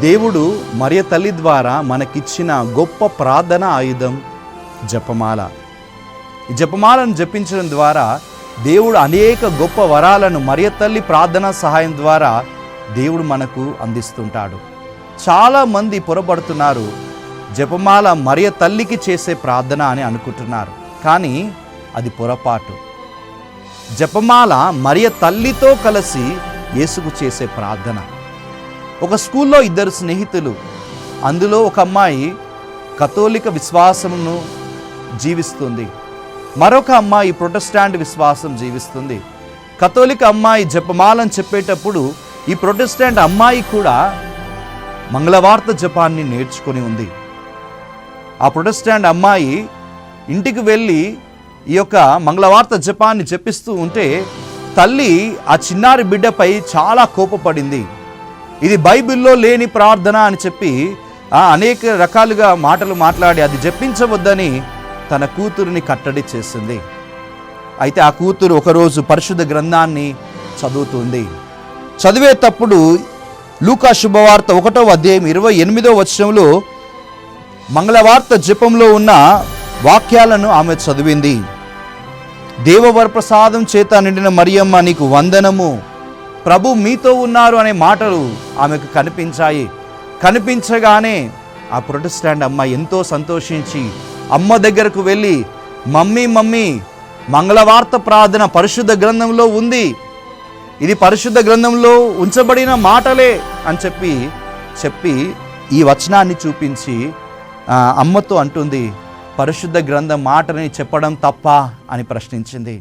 దేవుడు మరియ తల్లి ద్వారా మనకిచ్చిన గొప్ప ప్రార్థన ఆయుధం జపమాల. ఈ జపమాలను జపించడం ద్వారా దేవుడు అనేక గొప్ప వరాలను మరియ తల్లి ప్రార్థన సహాయం ద్వారా దేవుడు మనకు అందిస్తుంటాడు. చాలామంది పొరపడుతున్నారు జపమాల మరియ తల్లికి చేసే ప్రార్థన అని అనుకుంటున్నారు. కానీ అది పొరపాటు. జపమాల మరియ తల్లితో కలిసి యేసుకు చేసే ప్రార్థన. ఒక స్కూల్లో ఇద్దరు స్నేహితులు. అందులో ఒక అమ్మాయి కథోలిక విశ్వాసమును జీవిస్తుంది. మరొక అమ్మాయి ప్రొటెస్టాంట్ విశ్వాసం జీవిస్తుంది. కథోలిక అమ్మాయి జపమాలను చెప్పేటప్పుడు ఈ ప్రొటెస్టాంట్ అమ్మాయి కూడా మంగళవార్త జపాన్ని నేర్చుకొని ఉంది. ఆ ప్రొటెస్టాంట్ అమ్మాయి ఇంటికి వెళ్ళి ఈ యొక్క మంగళవార్త జపాన్ని జపిస్తూ ఉంటే తల్లి ఆ చిన్నారి బిడ్డపై చాలా కోపపడింది. ఇది బైబిల్లో లేని ప్రార్థన అని చెప్పి అనేక రకాలుగా మాటలు మాట్లాడి అది జపించవద్దని తన కూతురిని కట్టడి చేసింది. అయితే ఆ కూతురు ఒకరోజు పరిశుద్ధ గ్రంథాన్ని చదువుతుంది. చదివేటప్పుడు లూకా శుభవార్త ఒకటో అధ్యాయం ఇరవై ఎనిమిదో వచనంలో మంగళవార్త జపంలో ఉన్న వాక్యాలను ఆమె చదివింది. దేవవరప్రసాదం చేత నిండిన మరియమ్మ నీకు వందనము. ప్రభు మీతో ఉన్నారు అనే మాటలు ఆమెకు కనిపించాయి. కనిపించగానే ఆ ప్రొటెస్టాంట్ అమ్మ ఎంతో సంతోషించి అమ్మ దగ్గరకు వెళ్ళి మమ్మీ మమ్మీ మంగళవార్త ప్రార్థన పరిశుద్ధ గ్రంథంలో ఉంది. ఇది పరిశుద్ధ గ్రంథంలో ఉంచబడిన మాటలే అని చెప్పి చెప్పి ఈ వచనాన్ని చూపించి అమ్మతో అంటుంది పరిశుద్ధ గ్రంథం మాటని చెప్పడం తప్ప అని ప్రశ్నించింది.